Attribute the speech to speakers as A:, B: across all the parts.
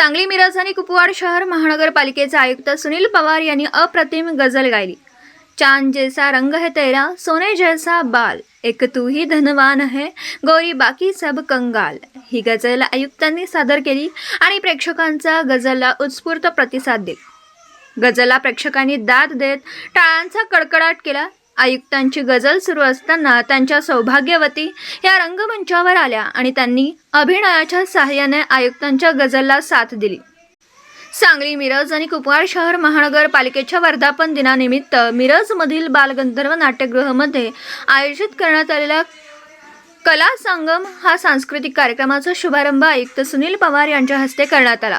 A: सांगली मिरज आणि कुपवाड शहर महानगरपालिकेचे आयुक्त सुनील पवार यांनी अप्रतिम गझल गायली. चांद जैसा रंग है तेरा सोने जैसा बाल. एक तू ही धनवान है गौरी बाकी सब कंगाल. ही गझल आयुक्तांनी सादर केली आणि प्रेक्षकांचा गझलला उत्स्फूर्त प्रतिसाद दिला गझलला प्रेक्षकांनी दाद देत टाळांचा कडकडाट केला. आयुक्तांची गजल सुरू असताना त्यांच्या सौभाग्यवती या रंगमंचावर आल्या आणि त्यांनी अभिनयाच्या सहाय्याने आयुक्तांच्या गझलला साथ दिली. सांगली मिरज आणि कुपवाड शहर महानगरपालिकेच्या वर्धापन दिनानिमित्त मिरजमधील बालगंधर्व नाट्यगृहामध्ये आयोजित करण्यात आलेल्या कला संगम हा सांस्कृतिक कार्यक्रमाचा शुभारंभ आयुक्त सुनील पवार यांच्या हस्ते करण्यात आला.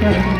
B: Thank you.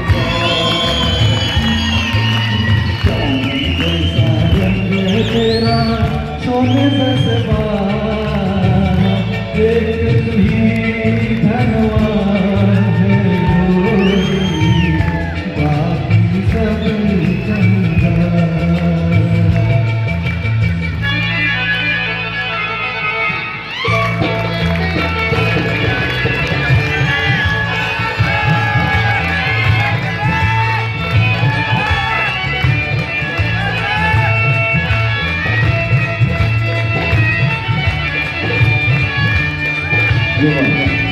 B: Woman.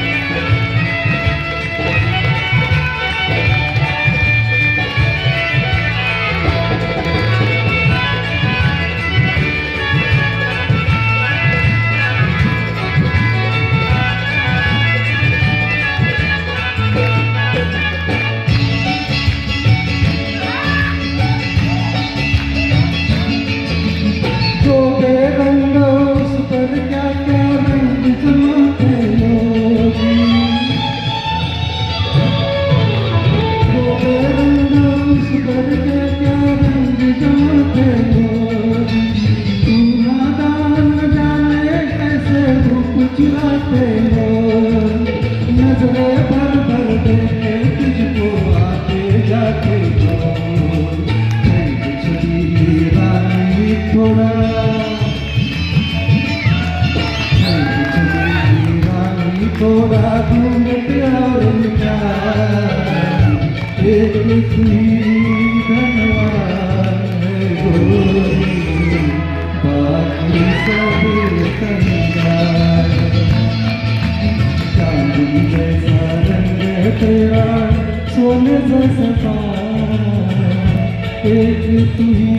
B: चुराते लोग नजरे भर भर देखे तुझको आते जाते लोग मैं तुझी रानी थोड़ा थोड़ा घूमट और एक तुझी तेरा सोने जैसा तारा एक तू ही